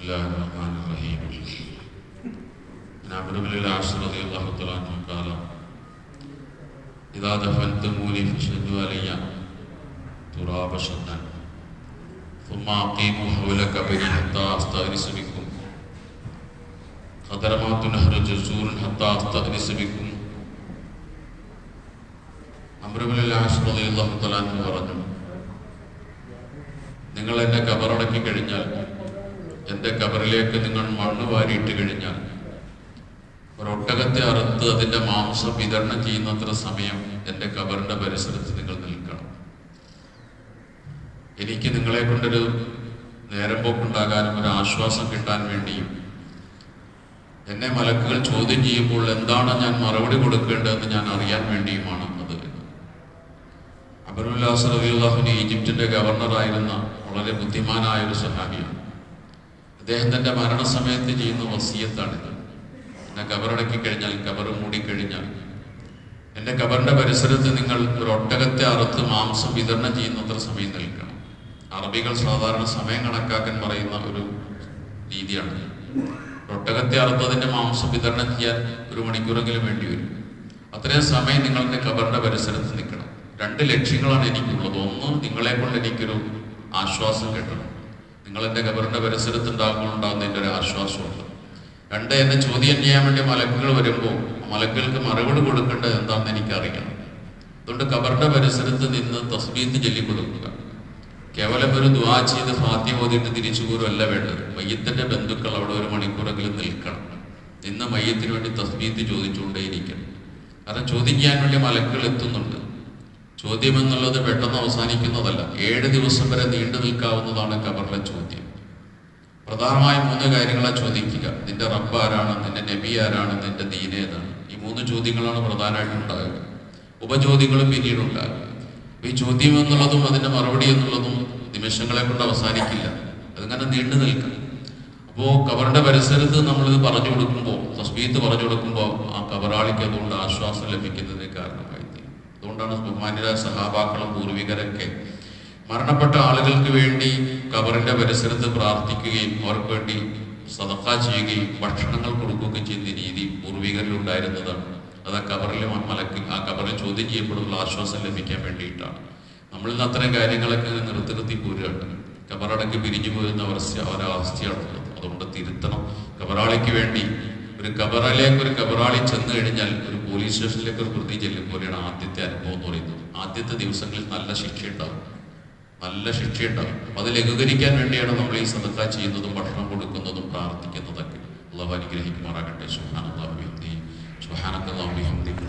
الله الرحمن الرحيم عن عمرو بن العاص رضي الله تعالى عنه قال إذا دفنتموني فشدوا علي تراب شدا ثم أقيموا حول قبري حتى أستأنس بكم خضرمات نهر جزور حتى أستأنس بكم അമ്രബുൽ ആശ്രതി അള്ളാഹു തലാന്ന് പറഞ്ഞു നിങ്ങൾ എന്നെ കബറടക്കി കഴിഞ്ഞാൽ എന്റെ കബറിലേക്ക് നിങ്ങൾ മണ്ണ് വാരിയിട്ട് കഴിഞ്ഞാൽ ഒരൊട്ടകത്തെ അറുത്ത് അതിന്റെ മാംസം വിതരണം ചെയ്യുന്നത്ര സമയം എന്റെ കബറിന്റെ പരിസരത്ത് നിങ്ങൾ നിൽക്കണം. എനിക്ക് നിങ്ങളെ കൊണ്ടൊരു നേരം പോക്കുണ്ടാകാനും ഒരു ആശ്വാസം കിട്ടാൻ വേണ്ടിയും എന്നെ മലക്കുകൾ ചോദ്യം ചെയ്യുമ്പോൾ എന്താണ് ഞാൻ മറുപടി കൊടുക്കേണ്ടതെന്ന് ഞാൻ അറിയാൻ വേണ്ടിയുമാണ് അത് അബറുല്ലാസ് റബിയുല്ലാഹുന് ഈജിപ്തിന്റെ ഗവർണറായിരുന്ന വളരെ ബുദ്ധിമാനായ ഒരു സഹാബിയാണ്. അദ്ദേഹം തന്റെ മരണസമയത്ത് ചെയ്യുന്ന വസീയത്താണിത് എന്നെ കബറടക്കി കഴിഞ്ഞാൽ കബർ മൂടിക്കഴിഞ്ഞാൽ. എന്റെ കബറിന്റെ പരിസരത്ത് നിങ്ങൾ ഒരു ഒട്ടകത്തെ അറുത്ത് മാംസം വിതരണം ചെയ്യുന്നത്ര സമയം നിൽക്കണം. അറബികൾ സാധാരണ സമയം കണക്കാക്കാൻ പറയുന്ന ഒരു രീതിയാണ് ഒട്ടകത്തെ അറുത്തതിന്റെ മാംസം വിതരണം ചെയ്യാൻ ഒരു മണിക്കൂറെങ്കിലും വേണ്ടി വരും. അത്രയും സമയം നിങ്ങളുടെ കബറിന്റെ പരിസരത്ത് നിൽക്കണം. രണ്ട് ലക്ഷ്യങ്ങളാണ് എനിക്കുള്ളത്. ഒന്ന് നിങ്ങളെ കൊണ്ട് എനിക്കൊരു ആശ്വാസം കിട്ടണം. നിങ്ങൾ എന്റെ കബറിന്റെ പരിസരത്ത് ഉണ്ടാകുമ്പോൾ ഉണ്ടാകുന്നതിന്റെ ഒരു ആശ്വാസമുണ്ട്. രണ്ട് എന്നെ ചോദ്യം ചെയ്യാൻ വേണ്ടി മലക്കുകൾ വരുമ്പോൾ മലക്കുകൾക്ക് മറുപടി കൊടുക്കേണ്ടത് എന്താണെന്ന് എനിക്കറിയാം അതുകൊണ്ട് ഖബറിന്റെ പരിസരത്ത് നിന്ന് തസ്ബീത്ത് ചൊല്ലി കൊടുക്കുക കേവലം ഒരു ദ്വാ ചെയ്ത് ഫാത്തി ഓതിയിട്ട് തിരിച്ചു പോരുമല്ല വേണ്ടത്. മയ്യത്തിന്റെ ബന്ധുക്കൾ അവിടെ ഒരു മണിക്കൂറെങ്കിലും നിൽക്കണം. നിന്ന് മയ്യത്തിന് വേണ്ടി തസ്ബീത്ത് ചോദിച്ചുകൊണ്ടേയിരിക്കണം. കാരണം ചോദിക്കാൻ വേണ്ടി മലക്കുകൾ എത്തുന്നുണ്ട്. ചോദ്യം എന്നുള്ളത് പെട്ടെന്ന് അവസാനിക്കുന്നതല്ല. ഏഴ് ദിവസം വരെ നീണ്ടു നിൽക്കാവുന്നതാണ് കബറിലെ ചോദ്യം. പ്രധാനമായ മൂന്ന് കാര്യങ്ങളാണ് ചോദിക്കുക. നിന്റെ റബ്ബ് ആരാണ്? നിന്റെ നബി ആരാണ്? നിന്റെ ദീന ഏതാണ്? ഈ മൂന്ന് ചോദ്യങ്ങളാണ് പ്രധാനമായിട്ടും ഉണ്ടാകുക ഉപചോദ്യങ്ങളും പിന്നീട് ഉണ്ടാകുക ഈ ചോദ്യം എന്നുള്ളതും അതിന്റെ മറുപടി എന്നുള്ളതും നിമിഷങ്ങളെ കൊണ്ട് അവസാനിക്കില്ല. അതിങ്ങനെ നീണ്ടു നിൽക്കും. അപ്പോൾ കബറിന്റെ പരിസരത്ത് നമ്മളിത് പറഞ്ഞു കൊടുക്കുമ്പോൾ തസ്ബീത്ത് പറഞ്ഞു കൊടുക്കുമ്പോൾ ആ കബറാളിക്ക് അതുകൊണ്ട് ആശ്വാസം ലഭിക്കുന്നതിന് കാരണമായി. അതുകൊണ്ടാണ് ബഹുമാന്യരായ സഹാബാക്കളും പൂർവികരൊക്കെ മരണപ്പെട്ട ആളുകൾക്ക് വേണ്ടി കബറിന്റെ പരിസരത്ത് പ്രാർത്ഥിക്കുകയും അവർക്ക് വേണ്ടി സദക്ക ചെയ്യുകയും ഭക്ഷണങ്ങൾ കൊടുക്കുകയും ചെയ്യുന്ന രീതി പൂർവികരിൽ ഉണ്ടായിരുന്നതാണ്. അത് ആ കബറിൽ മലക്ക് ആ കബറിൽ ചോദ്യം ചെയ്യപ്പെടുന്ന ആശ്വാസം ലഭിക്കാൻ വേണ്ടിയിട്ടാണ്. നമ്മളിൽ നിന്ന് അത്തരം കാര്യങ്ങളൊക്കെ നിർത്തി നിർത്തി പോരുകയാണ്. കബറടക്കി പിരിഞ്ഞു പോകുന്ന അവസ്ഥ ഒരവസ്ഥയാണുള്ളത് അതുകൊണ്ട് തിരുത്തണം. കബറാളിക്ക് വേണ്ടി ഒരു കബറിലേക്ക് ഒരു കബറാളി ചെന്ന് കഴിഞ്ഞാൽ ഒരു പോലീസ് സ്റ്റേഷനിലേക്ക് ഒരു പ്രതി ചെല്ലുമ്പോലെയാണ് ആദ്യത്തെ അനുഭവം എന്ന് പറയുന്നത്. ആദ്യത്തെ ദിവസങ്ങളിൽ നല്ല ശിക്ഷയുണ്ടാവും. നല്ല ശിക്ഷയുണ്ടാവും. അത് ലഘൂകരിക്കാൻ വേണ്ടിയാണ് നമ്മൾ ഈ സദക്ക ചെയ്യുന്നതും ഭക്ഷണം കൊടുക്കുന്നതും പ്രാർത്ഥിക്കുന്നതൊക്കെ. അള്ളാഹു അനുഗ്രഹിക്കുമാറാകട്ടെ. സുഹാൻ അള്ളാഹു സുഹാനക്കല്ലാഹു ബിഹംദിക